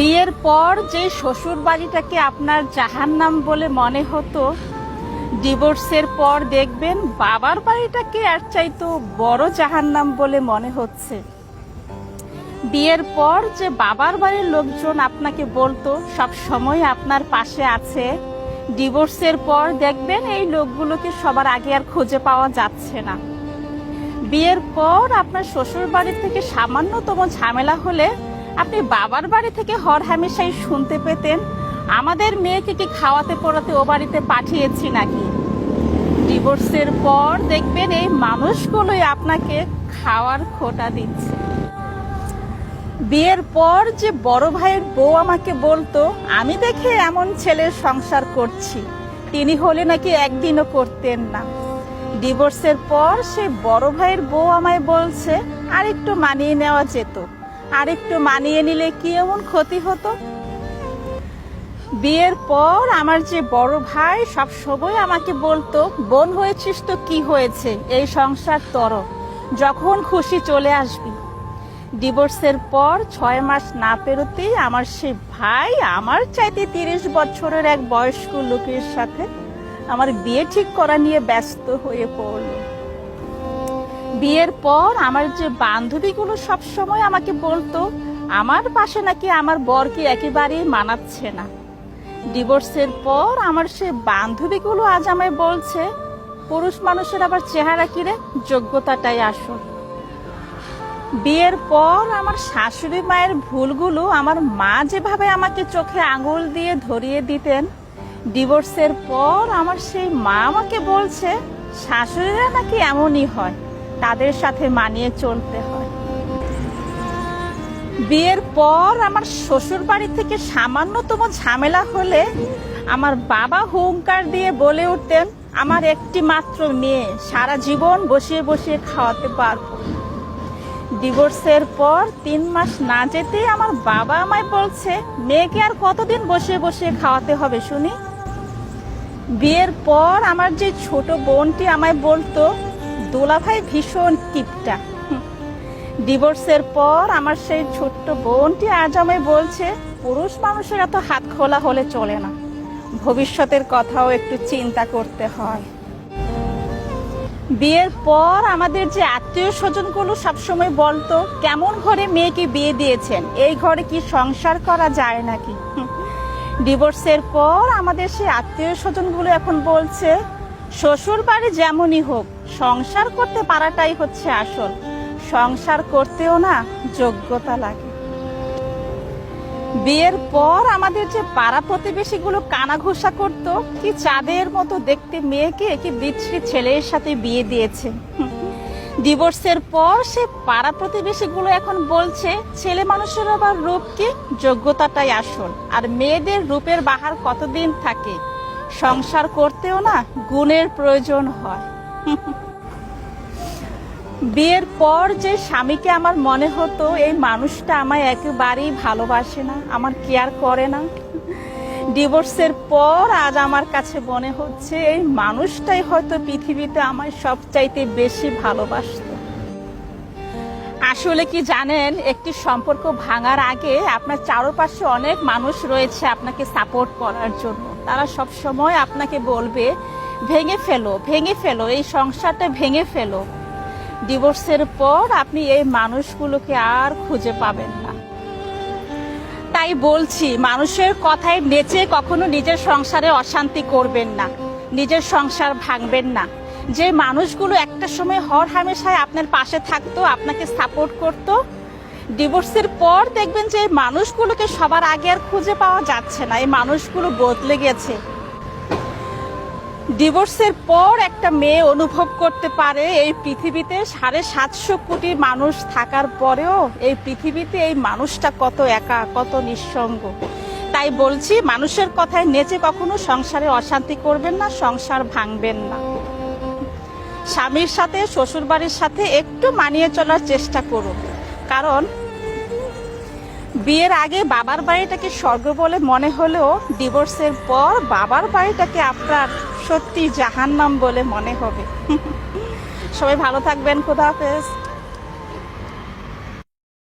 বিয়ের পর যে শ্বশুর বাড়িটাকে আপনার জাহান্নাম বলে মনে হতো, ডিভোর্সের পর দেখবেন বাবার বাড়িটাকে আর চাইতো বড় জাহান্নাম বলে মনে হচ্ছে। বিয়ের পর যে বাবার বাড়ির লোকজন আপনাকে বলতো, সব সময় আপনার পাশে আছে। ডিভোর্সের পর দেখবেন এই লোকগুলোকে সবার আগে আর খুঁজে পাওয়া যাচ্ছে না। বিয়ের পর আপনার শ্বশুর বাড়ি থেকে সামান্যতম ঝামেলা হলে আপনি বাবার বাড়ি থেকে হর হামেশাই শুনতে পেতেন? আমাদের মেয়েকে কি খাওয়াতে পড়াতে ও বাড়িতে পাঠিয়েছি নাকি? ডিভোর্সের পর দেখবেন এই মানুষগুলোই আপনাকে খাওয়ার খোটা দিচ্ছে। বিয়ের পর যে বড় ভাইয়ের বউ আমাকে বলতো, আমি দেখে এমন ছেলের সংসার করছি। তিনি হলে নাকি একদিনও করতেন না। ডিভোর্সের পর সে বড় ভাইয়ের বউ আমায় বলছে আর একটু মানিয়ে নেওয়া যেত। আর একটু মানিয়ে নিলে কি এমন ক্ষতি হতো? বিয়ের পর আমার যে বড় ভাই সব সময় আমাকে বলতো, বোন হয়েছিস তো কি হয়েছে? এই সংসার তর। যখন খুশি চলে আসবি। ডিভোর্সের পর ছয় মাস না পেরোতেই আমার সে ভাই আমার চাইতে তিরিশ বছরের এক বয়স্ক লোকের সাথে আমার বিয়ে ঠিক করা নিয়ে ব্যস্ত হয়ে পড়ল। বিয়ের পর আমার যে বান্ধবীগুলো সব সময় আমাকে বলতো, আমার পাশে নাকি আমার বরকে একেবারেই মানাচ্ছে না। ডিভোর্সের পর আমার সে বান্ধবীগুলো আজ আমায় বলছে, পুরুষ মানুষের আবার চেহারা কিরে যোগ্যতাটাই আসল। বিয়ের পর আমার শাশুড়ি মায়ের ভুলগুলো আমার মা যেভাবে আমাকে চোখে আঙুল দিয়ে ধরিয়ে দিতেন ডিভোর্সের পর আমার সেই মা আমাকে বলছে, শাশুড়িরা নাকি এমনই হয়। তাদের সাথে মানিয়ে চলতে হয়। বিয়ের পর আমার শ্বশুর বাড়ি থেকে সামান্যতম ঝামেলা হলে আমার বাবা হুঙ্কার দিয়ে বলে উঠতেন, আমার একটি মাত্র মেয়ে, সারা জীবন বসিয়ে বসিয়ে খাওয়াতে পারব ডিভোর্সের পর তিন মাস না যেতেই আমার বাবা আমায় বলছে, মেয়েকে আর কতদিন বসিয়ে বসিয়ে খাওয়াতে হবে শুনি? বিয়ের পর আমার যে ছোট বোনটি আমায় বলতো দোলাভাই ভীষণ কিপটা। ডিভোর্সের পর আমার সেই ছোট্ট বোনটি আজ আমায় বলছে, পুরুষ মানুষের এত হাত খোলা হলে চলে না। ভবিষ্যতের কথাও একটু চিন্তা করতে হয়। বিয়ের পর আমাদের যে আত্মীয় স্বজনগুলো সবসময় বলতো, কেমন ঘরে মেয়েকে বিয়ে দিয়েছেন? এই ঘরে কি সংসার করা যায় নাকি? ডিভোর্সের পর আমাদের সেই আত্মীয় স্বজনগুলো এখন বলছে শ্বশুর বাড়ি যেমনই হোক, সংসার করতে পারাটাই হচ্ছে আসল। সংসার করতেও না যোগ্যতা লাগে। বিয়ের পর আমাদের যে পাড়া প্রতিবেশীগুলো কানাঘুষা করত, কি চাঁদের মতো দেখতে মেয়েকে কি বিচ্ছিরি ছেলের সাথে বিয়ে দিয়েছে। ডিভোর্সের পর সে পাড়া প্রতিবেশীগুলো এখন বলছে, ছেলে মানুষের আবার রূপ কি? যোগ্যতাটাই আসল। আর মেয়েদের রূপের বাহার কতদিন থাকে? সংসার করতেও না গুণের প্রয়োজন হয়। বিয়ের পর যে স্বামীকে আমার মনে হতো, এই মানুষটা আমায় একেবারেই ভালোবাসে না, আমার কেয়ার করে না। ডিভোর্সের পর আজ আমার কাছে মনে হচ্ছে, এই মানুষটাই হয়তো পৃথিবীতে আমায় সবচাইতে বেশি ভালোবাসতো। আসলে কি জানেন, একটি সম্পর্ক ভাঙার আগে আপনার চারপাশে অনেক মানুষ রয়েছে আপনাকে সাপোর্ট করার জন্য। তারা সব সময় আপনাকে বলবে, ভেঙে ফেলো ভেঙে ফেলো, এই সংসারটা ভেঙে ফেলো। ডিভোর্সের পর আপনি এই মানুষগুলোকে আর খুঁজে পাবেন না। তাই বলছি, মানুষের কথায় নেচে কখনো নিজের সংসারে অশান্তি করবেন না, নিজের সংসার ভাঙবেন না। যে মানুষগুলো একটা সময় হর হামেশায় আপনার পাশে থাকতো, আপনাকে সাপোর্ট করত ডিভোর্সের পর দেখবেন যে এই মানুষগুলোকে সবার আগে আর খুঁজে পাওয়া যাচ্ছে না, এই মানুষগুলো বদলে গেছে। ডিভোর্সের পর একটা মেয়ে অনুভব করতে পারে এই পৃথিবীতে সাড়ে সাতশো কোটি মানুষ থাকার পরেও এই পৃথিবীতে এই মানুষটা কত একা, কত নিঃসঙ্গ। তাই বলছি, মানুষের কথায় নেচে কখনো সংসারে অশান্তি করবেন না, সংসার ভাঙবেন না। স্বামীর সাথে শ্বশুর বাড়ির সাথে একটু মানিয়ে চলার চেষ্টা করুন। কারণ বিয়ের আগে বাবার বাড়িটাকে স্বর্গ বলে মনে হলেও ডিভোর্সের পর বাবার বাড়িটাকে আপনার সত্যি জাহান্নাম বলে মনে হবে। সবাই ভালো থাকবেন, খোদা হাফেজ।